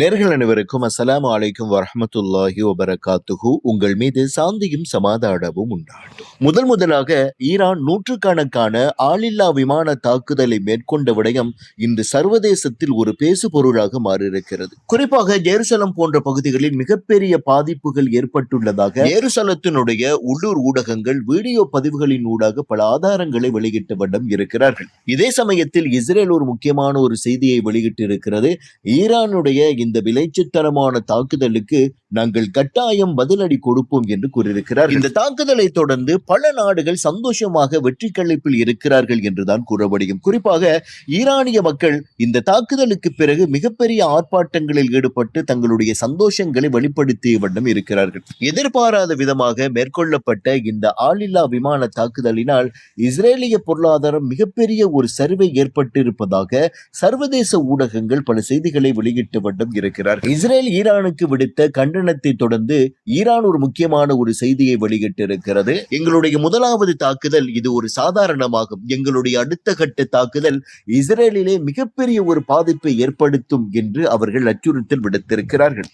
நேர்கள் அனைவருக்கும் அஸ்லாம் அலைக்கும் வரமத்துல்லாஹி வபரகாத்துஹு. உங்கள் மீது சாந்தியும் சமாதானமும் உண்டாட்டும். முதல் முதலாக ஈரான் நூற்றுக்கணக்கான ஆளில்லா விமான தாக்குதலை மேற்கொண்ட விடயம் இன்று சர்வதேசத்தில் ஒரு பேசு பொருளாக மாறியிருக்கிறது. குறிப்பாக ஜெருசலம் போன்ற பகுதிகளில் மிகப்பெரிய பாதிப்புகள் ஏற்பட்டுள்ளதாக ஜெருசலத்தினுடைய உள்ளூர் ஊடகங்கள் வீடியோ பதிவுகளின் ஊடாக பல ஆதாரங்களை வெளியிட்ட வண்ணம் இருக்கிறார்கள். இதே சமயத்தில் இஸ்ரேல் ஒரு முக்கியமான ஒரு செய்தியை வெளியிட்டிருக்கிறது. ஈரானுடைய இந்த விளைச்சத்தனமான தாக்குதலுக்கு நாங்கள் கட்டாயம் பதிலடி கொடுப்போம் என்று கூறியிருக்கிறார். இந்த தாக்குதலை தொடர்ந்து பல நாடுகள் சந்தோஷமாக வெற்றி கழிப்பில் இருக்கிறார்கள் என்றுதான் கூற முடியும் குறிப்பாக ஈரானிய மக்கள் இந்த தாக்குதலுக்கு பிறகு மிகப்பெரிய ஆர்ப்பாட்டங்களில் ஈடுபட்டு தங்களுடைய சந்தோஷங்களை வெளிப்படுத்திய வண்ணம் இருக்கிறார்கள். எதிர்பாராத விதமாக மேற்கொள்ளப்பட்ட இந்த ஆளில்லா விமான தாக்குதலினால் இஸ்ரேலிய பொருளாதாரம் மிகப்பெரிய ஒரு சரிவை ஏற்பட்டிருப்பதாக சர்வதேச ஊடகங்கள் பல செய்திகளை வெளியிட்ட வண்ணம் இருக்கிறார் இஸ்ரேல் ஈரானுக்கு விடுத்த கண்டனத்தை தொடர்ந்து ஈரான் ஒரு முக்கியமான ஒரு செய்தியை வெளியிட்டிருக்கிறது எங்களுடைய முதலாவது தாக்குதல் இது ஒரு சாதாரணமாகும் எங்களுடைய அடுத்த கட்ட தாக்குதல் இஸ்ரேலிலே மிகப்பெரிய ஒரு பாதிப்பை ஏற்படுத்தும் என்று அவர்கள் அச்சுறுத்தல் விடுத்திருக்கிறார்கள்